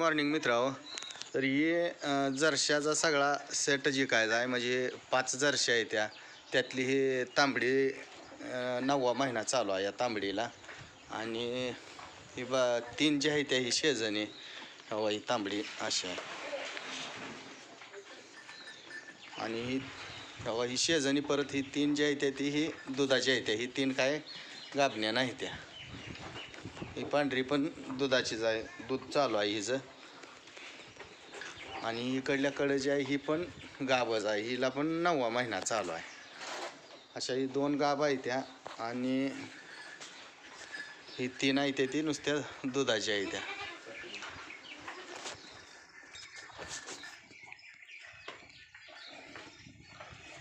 Morning मित्राव तर ही जर्शाचा सगळा set जिकायचा आहे म्हणजे पाच जर्शा आहे त्या. त्यातली ही तांबडी नववा महिना चालू आहे या तांबडीला. आणि ही बा तीन जे आहे त्या ही शेजणी हवा हो, ही तांबडी अशी आहे. आणि ही हवा ही शेजणी परत ही तीन जी आहे त्या ती ही दुधाची आहे त्या. ही तीन काय गाभण्या नाही त्या. ही पांढरी पण दुधाचीच आहे दूध चालू आहे हिचं. आणि इकडल्याकडं जी आहे ही पण गाभच आहे. हिला पण नववा महिना चालू आहे. अशा ही दोन गाभ आहेत त्या आणि ही तीन आहे त्या ती नुसत्या दुधाची आहे त्या.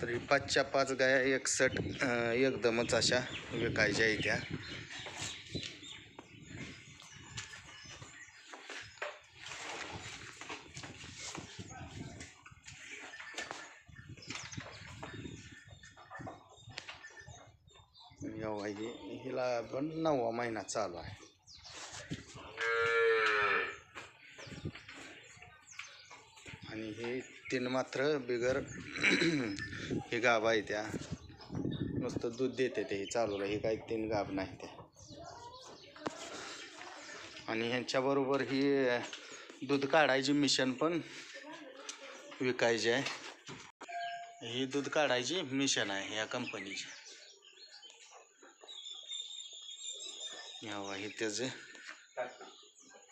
तरी पाचच्या पाच गाया एकसठ एकदमच अशा विकायच्या आहे त्या. एवढा हिला पण नववा महिना चालू आहे. आणि हे तीन मात्र बिगर हे गाभ आहे त्या. नुसतं दूध देते ते हे चालू हे काही तीन गाभ नाही त्या. आणि ह्यांच्याबरोबर ही दूध काढायची मिशन पण विकायची आहे. ही दूध काढायची मिशन आहे या कंपनीची हवा हे त्याचे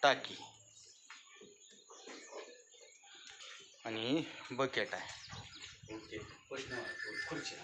टाकी. आणि बकेट आहे. खुर्ची.